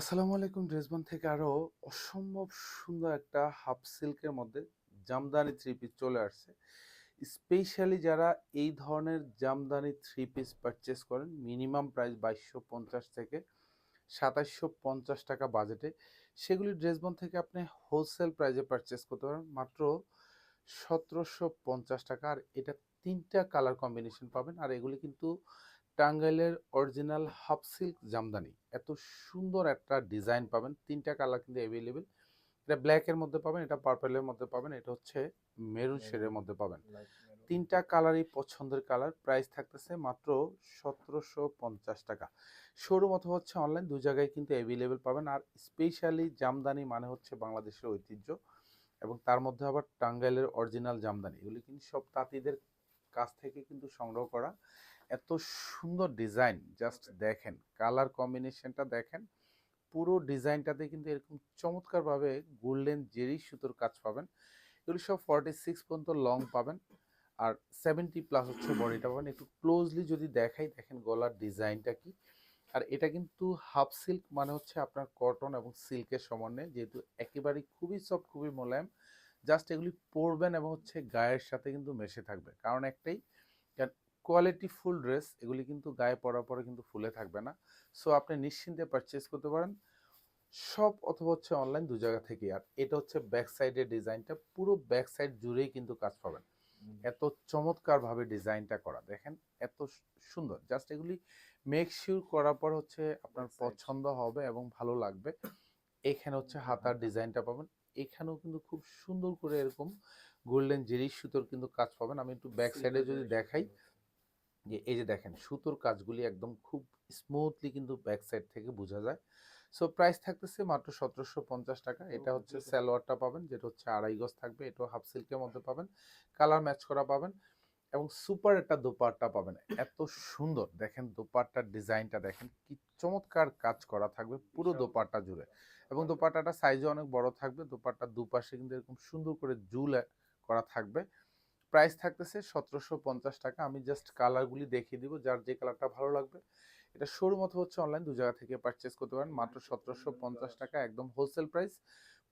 আসসালামু আলাইকুম ড্রেসবন থেকে আরও অসম্ভব সুন্দর একটা হাফ সিল্কের মধ্যে জামদানি থ্রি পিস চলে আসছে। স্পেশালি যারা এই ধরনের জামদানি থ্রি পিস পারচেস করেন মিনিমাম প্রাইস বাইশশো পঞ্চাশ থেকে সাতাশশো পঞ্চাশ টাকা বাজেটে সেগুলি ড্রেসবন থেকে আপনি হোলসেল প্রাইসে পারচেস করতে পারেন, মাত্র সতেরোশো পঞ্চাশ টাকা। আর এটা তিনটা কালার কম্বিনেশন পাবেন, আর এগুলি কিন্তু টাঙ্গাইলের অরিজিনাল হাফ সিল্ক জামদানি। এত সুন্দর একটা ডিজাইন পাবেন। তিনটা কালার কিন্তু অ্যাভেলেবেল এটা ব্ল্যাকের মধ্যে পাবেন এটা পার্পেলের মধ্যে পাবেন এটা হচ্ছে মেরুন শেডের মধ্যে পাবেন। তিনটা কালারই পছন্দের কালার। প্রাইস থাকতেছে মাত্র সতেরোশো পঞ্চাশ টাকা। শোরুম অথবা হচ্ছে অনলাইন দু জায়গায় কিন্তু অ্যাভেলেবেল পাবেন। আর স্পেশালি জামদানি মানে হচ্ছে বাংলাদেশের ঐতিহ্য। এবং তার মধ্যে আবার টাঙ্গাইলের অরিজিনাল জামদানি। এগুলি কিন্তু সব তাঁতিদের কাছ থেকে কিন্তু সংগ্রহ করা। এত সুন্দর ডিজাইন জাস্ট দেখেন। কালার কম্বিনেশনটা দেখেন, পুরো ডিজাইনটাতে কিন্তু এরকম চমৎকারভাবে গোল্ডেন জেরি সুতোর কাজ পাবেন। এগুলি সব ফর্টি সিক্স পর্যন্ত লং পাবেন আর সেভেন্টি প্লাস হচ্ছে বডিটা পাবেন। একটু ক্লোজলি যদি দেখাই, দেখেন গলার ডিজাইনটা কি। আর এটা কিন্তু হাফ সিল্ক মানে হচ্ছে আপনার কটন এবং সিল্কের সমন্বয়ে, যেহেতু একেবারেই খুবই সফট খুবই মোলায়েম জাস্ট এগুলি পরবেন এবং হচ্ছে গায়ের সাথে কিন্তু মেশে থাকবে। কারণ একটাই কোয়ালিটি ফুল ড্রেস এগুলি কিন্তু গায়ে পরার পরে কিন্তু ফুলে থাকবে না। সো আপনি নিশ্চিন্তে পারচেস করতে পারেন। সব অথবা হচ্ছে অনলাইন দু জায়গা থেকে। আর এটা হচ্ছে ব্যাক সাইডের ডিজাইনটা পুরো ব্যাক সাইড জুড়েই কিন্তু কাজ পাবেন। এত চমৎকারভাবে ডিজাইনটা করা। দেখেন এত সুন্দর। জাস্ট এগুলি মেক শিওর করার পর হচ্ছে আপনার পছন্দ হবে এবং ভালো লাগবে। এখানে হচ্ছে হাতার ডিজাইনটা পাবেন। এখানেও কিন্তু খুব সুন্দর করে এরকম গোল্ডেন জেরি সুতোর কিন্তু কাজ পাবেন। আমি একটু ব্যাক সাইডে যদি দেখাই যে এই যে দেখেন সুতোর কাজগুলি একদম খুব স্মুথলি কিন্তু ব্যাক সাইড থেকে বোঝা যায়। সো প্রাইস থাকতেছে মাত্র সতেরোশো পঞ্চাশ টাকা। এটা হচ্ছে স্যালোয়ারটা পাবেন যেটা হচ্ছে আড়াই গজ থাকবে। এটাও হাফ সিল্কের মধ্যে পাবেন। কালার ম্যাচ করা পাবেন এবং সুপার একটা দোপাট্টা পাবেন। এত সুন্দর। দেখেন দোপাট্টার ডিজাইনটা দেখেন কি চমৎকার কাজ করা থাকবে পুরো দোপাট্টা জুড়ে। এবং দোপাট্টাটা সাইজে অনেক বড় থাকবে। দোপাট্টার দুপাশে কিন্তু এরকম সুন্দর করে জুল করা থাকবে। প্রাইস থাকতেছে সতেরোশো পঞ্চাশ টাকা। আমি জাস্ট কালারগুলি দেখিয়ে দিব যার যে কালারটা ভালো লাগবে। এটা শোরুম অথবা হচ্ছে অনলাইন দু জায়গা থেকে পারচেস করতে পারেন। মাত্র সতেরোশো পঞ্চাশ টাকা একদম হোলসেল প্রাইস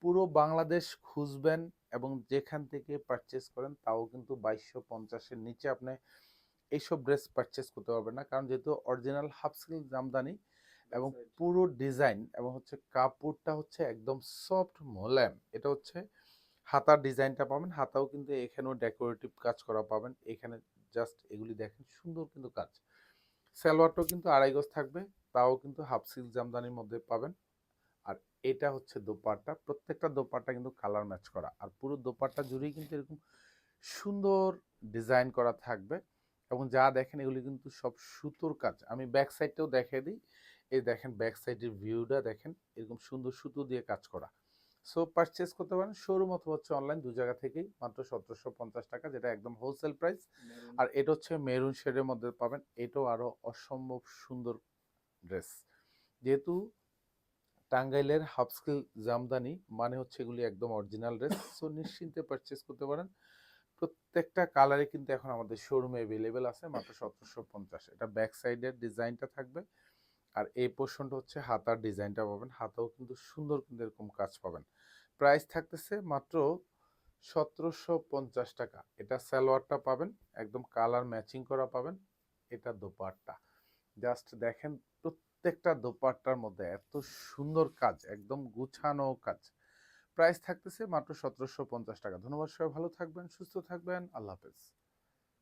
পুরো বাংলাদেশ খুঁজবেন এবং যেখান থেকে পারচেস করেন তাও কিন্তু বাইশশো পঞ্চাশের নিচে আপনি এইসব ড্রেস পারচেস করতে পারবেন না। কারণ যেহেতু অরিজিনাল হাফ সিল্ক জামদানি এবং পুরো ডিজাইন এবং হচ্ছে কাপড়টা হচ্ছে একদম সফট মোলায়েম। এটা হচ্ছে হাতার ডিজাইনটা পাবেন, হাতাও কিন্তু এখানেও ডেকোরেটিভ কাজ করা পাবেন। এখানে জাস্ট এগুলি দেখেন, সুন্দর কিন্তু কাজ। সালোয়ারটাও কিন্তু আড়াই গজ থাকবে, তাও কিন্তু হাফ সিল্ক জামদানির মধ্যে পাবেন। আর এটা হচ্ছে দোপাট্টা, প্রত্যেকটা দোপাট্টা কিন্তু কালার ম্যাচ করা। আর পুরো দোপাট্টা জুড়েই কিন্তু এরকম সুন্দর ডিজাইন করা থাকবে। এবং যা দেখেন, এগুলি কিন্তু সব সুতোর কাজ। আমি ব্যাক সাইডটাও দেখিয়ে দিই। এই দেখেন ব্যাক সাইডের ভিউটা দেখেন, এরকম সুন্দর সুতো দিয়ে কাজ করা। সো পারচেস করতে পারেন। শোরুম অথবা হচ্ছে অনলাইন দু জায়গা থেকেই মাত্র সতেরোশো পঞ্চাশ টাকা যেটা একদম হোলসেল প্রাইস আর এটা হচ্ছে মেরুন শেডের মধ্যে পাবেন। এটাও আরও অসম্ভব সুন্দর ড্রেস যেহেতু টাঙ্গাইলের হাফ স্কিল জামদানি মানে হচ্ছে এগুলি একদম অরিজিনাল ড্রেস সো নিশ্চিন্তে পারচেস করতে পারেন। প্রত্যেকটা কালারে কিন্তু এখন আমাদের শোরুমে অ্যাভেলেবেল আছে মাত্র সতেরোশো পঞ্চাশ। এটা ব্যাক সাইডের ডিজাইনটা থাকবে। আর এই পোর্শনটা হচ্ছে হাতার ডিজাইনটা পাবেন। হাতাও কিন্তু সুন্দর কিন্তু এরকম কাজ পাবেন। প্রাইস থাকতেছে মাত্র সতেরোশো পঞ্চাশ টাকা। এটা সালোয়ারটা পাবেন, একদম কালার ম্যাচিং করা পাবেন। এটা দোপাট্টা। জাস্ট দেখেন প্রত্যেকটা দোপাট্টার মধ্যে এত সুন্দর কাজ, একদম গুছানো কাজ। প্রাইস থাকতেছে মাত্র সতেরোশো পঞ্চাশ টাকা। ধন্যবাদ সবাই, ভালো থাকবেন, সুস্থ থাকবেন। আল্লাহ হাফেজ।